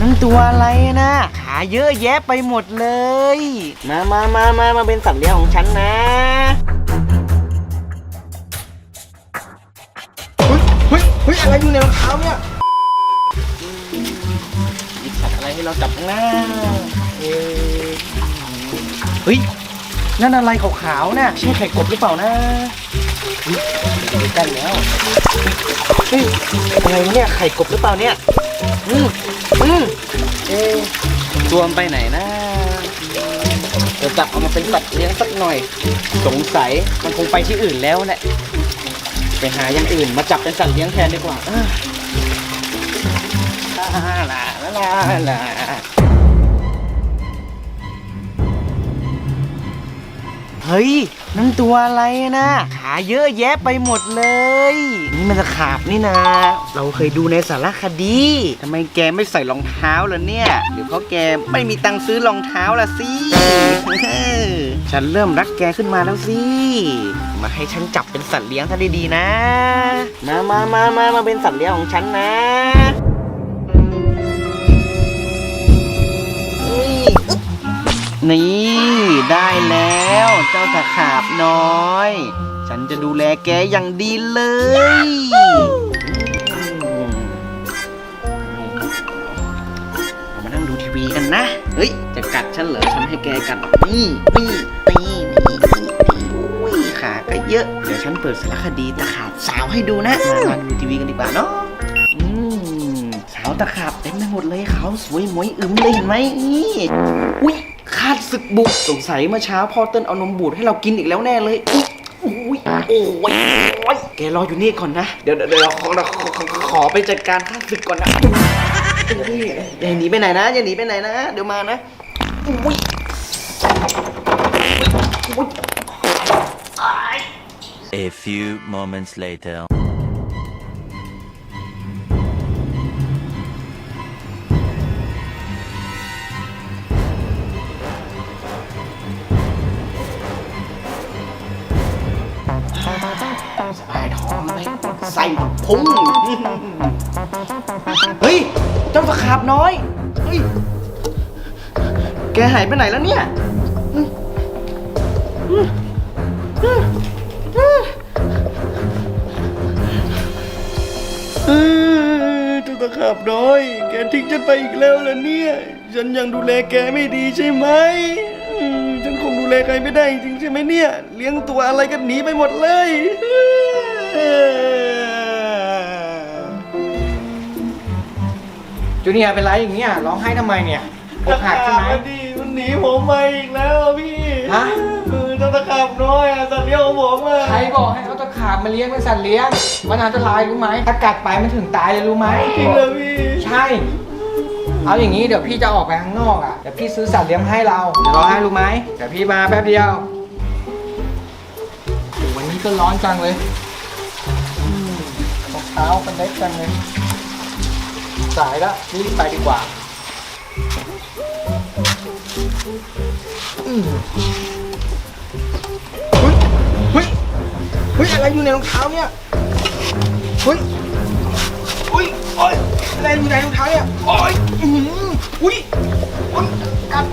นั่นตัวอะไรนะขาเยอะแยะไปหมดเลย มามามามามาเป็นสัตว์เลี้ยงของฉันนะเฮ้ยเฮ้ยอะไรอยู่ในรองเท้าเนี่ยมีสัตว์อะไรให้เราจับบ้างนะเอ๊ะเฮ้ยนั่นอะไรขาวๆน่ะใช่ไข่กบหรือเปล่านะเฮ้ยใกล้แล้วเฮ้ยอะไรวะเนี่ยไข่กบหรือเปล่าเนี่ยอืมอืมเอ๊ะ ตัวมไปไหนนะเดี๋ยวจับเอามาเป็นสัตว์เลี้ยงสักหน่อย สงสัยมันคงไปที่อื่นแล้วแหละไปหาอย่างอื่นมาจับเป็นสัตว์เลี้ยงแทนดีกว่าลาลาลาลา เฮ้ยนั่นตัวอะไรนะขาเยอะแยะไปหมดเลย นี่มันจะขาบนี่นะ เราเคยดูในสารคดีทำไมแกไม่ใส่รองเท้าล่ะเนี่ยหรือเพราะแกไม่มีตังค์ซื้อรองเท้าล่ะสิฉันเริ่มรักแกขึ้นมาแล้วสิมาให้ฉันจับเป็นสัตว์เลี้ยงซะดีๆนะ มามามามามาเป็นสัตว์เลี้ยงของฉันนะนี่ แล้ว เจ้าตะขาบน้อย ฉันจะดูแลแกอย่างดีเลยมเรามานั่งดูทีวีกันนะ เฮ้ย จะกัดฉันเหรอ ฉันให้แกกัดนี่นี่ นี่ นี่ นี่นี่อุ้ยขาก็เยอะ เดี๋ยวฉันเปิดสารคดีตะขาบสาวให้ดูนะ มาดูทีวีกันดีกว่าเนาะอืมสาวตะขาบเต็มไปหมดเลยเขาสวยหมวยอึมเลยเห็นไหมนี่อุ้ยาดศึกบุกสงสัยเมื่อเช้าพ่อเติ้ลเอานมบูดให้เรากินอีกแล้วแน่เลยอุ๊ยอุ้ยโอ้ยโอ้ยแกรออยู่นี่ก่อนนะ เดี๋ยวเดี๋ยวขอขอไปจัดการข้าศึกก่อนนะอุ้ยอย่าหนีไปไหนนะอย่าหนีไปไหนนะเดี๋ยวมานะอุ้ยอุ้ย A few moments later. ใส่พุงเฮ้ย เจ้าตะขาบน้อย เฮ้ย แกหายไปไหนแล้วเนี่ยเออเจ้าตะขาบน้อย แกทิ้งฉันไปอีกแล้วเหรอเนี่ย ฉันยังดูแลแกไม่ดีใช่ไหมอืมฉันคงดูแลใครไม่ได้จริงใช่ไหมเนี่ย เลี้ยงตัวอะไรกันหนีไปหมดเลย จูเนียร์เป็นไรอย่างเงี้ยร้องไห้ทำไมเนี่ยอกหักใช่ไหม มันดีมันหนีผมมาอีกแล้วอะพี่ฮะ เออเจ้าตะขาบน้อยอะสัตว์เลี้ยงของผมอะใครบอกให้เอาตะขาบมาเลี้ยงเป็นสัตว์เลี้ยง มันอันตรายรู้ไหมถ้ากัดไปมันถึงตายเลยรู้ไหม จริงเหรอพี่ใช่ เอาอย่างนี้เดี๋ยวพี่จะออกไปข้างนอกอะ เดี๋ยวพี่ซื้อสัตว์เลี้ยงมาให้เราเดี๋ยวรอให้รู้ไหม เดี๋ยวพี่มาแป๊บเดียวโอ้วันนี้ก็ร้อนจังเลยอืมรองเท้ากันเล็กจังเลย สายแล้วนี่ไปดีกว่าเฮ้ยเฮ้ยอะไรอยู่ในรองเท้าเนี่ยเฮ้ยเฮ้ยโอ้ยอะไรอยู่ในรองเท้าเนี่ยโอ้ยอืออุ้ยอุ้ยกัด